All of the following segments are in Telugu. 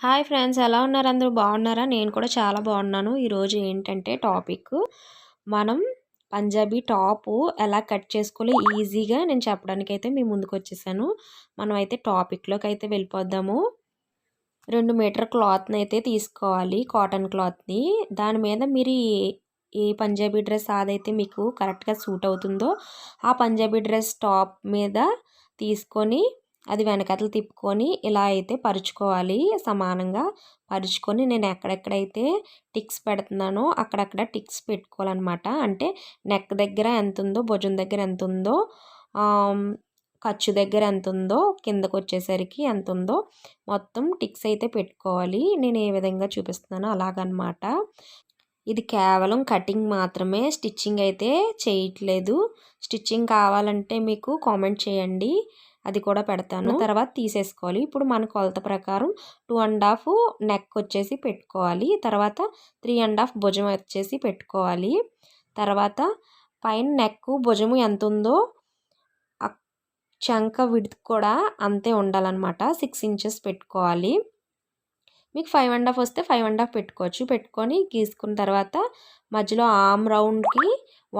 హాయ్ ఫ్రెండ్స్ ఎలా ఉన్నారు? అందరూ బాగున్నారా? నేను కూడా చాలా బాగున్నాను. ఈరోజు ఏంటంటే టాపిక్ మనం పంజాబీ టాపు ఎలా కట్ చేసుకోలే ఈజీగా నేను చెప్పడానికి అయితే మీ ముందుకు వచ్చేసాను. మనం అయితే టాపిక్లోకి అయితే వెళ్ళిపోద్దాము రెండు మీటర్ క్లాత్ని అయితే తీసుకోవాలి కాటన్ క్లాత్ని. దాని మీద మీరు ఏ పంజాబీ డ్రెస్ అదైతే మీకు కరెక్ట్గా సూట్ అవుతుందో ఆ పంజాబీ డ్రెస్ టాప్ మీద తీసుకొని అది వెనకతలు తిప్పుకొని ఇలా అయితే పరుచుకోవాలి సమానంగా. పరుచుకొని నేను ఎక్కడెక్కడైతే టిక్స్ పెడుతున్నానో అక్కడక్కడ టిక్స్ పెట్టుకోవాలన్నమాట. అంటే నెక్ దగ్గర ఎంత ఉందో భుజం దగ్గర ఎంత ఉందో ఖర్చు దగ్గర ఎంత ఉందో కిందకు వచ్చేసరికి ఎంత ఉందో మొత్తం టిక్స్ అయితే పెట్టుకోవాలి. నేను ఏ విధంగా చూపిస్తున్నానో అలాగనమాట ఇది కేవలం కటింగ్ మాత్రమే. స్టిచ్చింగ్ అయితే చేయట్లేదు. స్టిచ్చింగ్ కావాలంటే మీకు కామెంట్ చేయండి. అది కూడా పెడతాను. తర్వాత తీసేసుకోవాలి. ఇప్పుడు మన కొలత ప్రకారం టూ అండ్ హాఫ్ నెక్ వచ్చేసి పెట్టుకోవాలి. తర్వాత త్రీ అండ్ హాఫ్ భుజం వచ్చేసి పెట్టుకోవాలి. తర్వాత పైన నెక్ భుజము ఎంత ఉందో చంక విడ్త్ కూడా అంతే ఉండాలన్నమాట. సిక్స్ ఇంచెస్ పెట్టుకోవాలి. మీకు ఫైవ్ అండ్ హాఫ్ వస్తే ఫైవ్ అండ్ హాఫ్ పెట్టుకోవచ్చు. పెట్టుకొని గీసుకున్న తర్వాత మధ్యలో ఆమ్ రౌండ్కి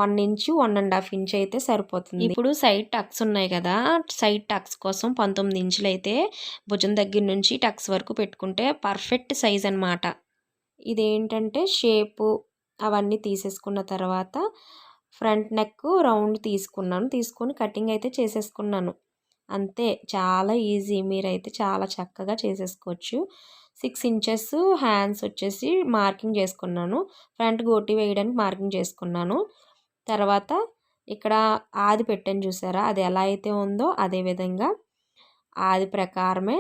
one inch one and half inch అయితే సరిపోతుంది. ఇప్పుడు సైడ్ టక్స్ ఉన్నాయి కదా సైడ్ టక్స్ కోసం పంతొమ్మిది ఇంచులు అయితే భుజం దగ్గర నుంచి టక్స్ వరకు పెట్టుకుంటే పర్ఫెక్ట్ సైజ్ అనమాట ఇదేంటంటే షేపు అవన్నీ తీసేసుకున్న తర్వాత ఫ్రంట్ నెక్ రౌండ్ తీసుకున్నాను. తీసుకొని కటింగ్ అయితే చేసేసుకున్నాను. అంతే చాలా ఈజీ. మీరైతే చాలా చక్కగా చేసేసుకోవచ్చు. సిక్స్ ఇంచెస్ హ్యాండ్స్ వచ్చేసి మార్కింగ్ చేసుకున్నాను. ఫ్రంట్ గోటి వేయడానికి మార్కింగ్ చేసుకున్నాను. తర్వాత ఇక్కడ ఆది పెట్టాను చూసారా? అది ఎలా అయితే ఉందో అదే విధంగా ఆది ప్రకారమే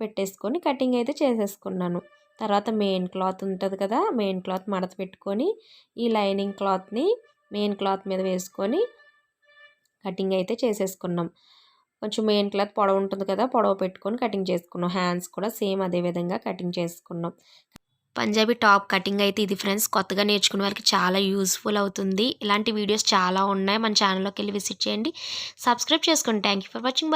పెట్టేసుకొని కటింగ్ అయితే చేసేసుకున్నాను. తర్వాత మెయిన్ క్లాత్ ఉంటుంది కదా మెయిన్ క్లాత్ మడత పెట్టుకొని ఈ లైనింగ్ క్లాత్ని మెయిన్ క్లాత్ మీద వేసుకొని కటింగ్ అయితే చేసేసుకున్నాం. కొంచెం మెయిన్ క్లాత్ పొడవు ఉంటుంది కదా పొడవు పెట్టుకొని కటింగ్ చేసుకున్నాం. హ్యాండ్స్ కూడా సేమ్ అదే విధంగా కటింగ్ చేసుకున్నాం. పంజాబీ టాప్ కటింగ్ అయితే ఇది ఫ్రెండ్స్. కొత్తగా నేర్చుకునే వారికి చాలా యూస్ఫుల్ అవుతుంది. ఇలాంటి వీడియోస్ చాలా ఉన్నాయి. మన ఛానల్లోకి వెళ్ళి విజిట్ చేయండి. సబ్స్క్రైబ్ చేసుకోండి. Thank for watching bye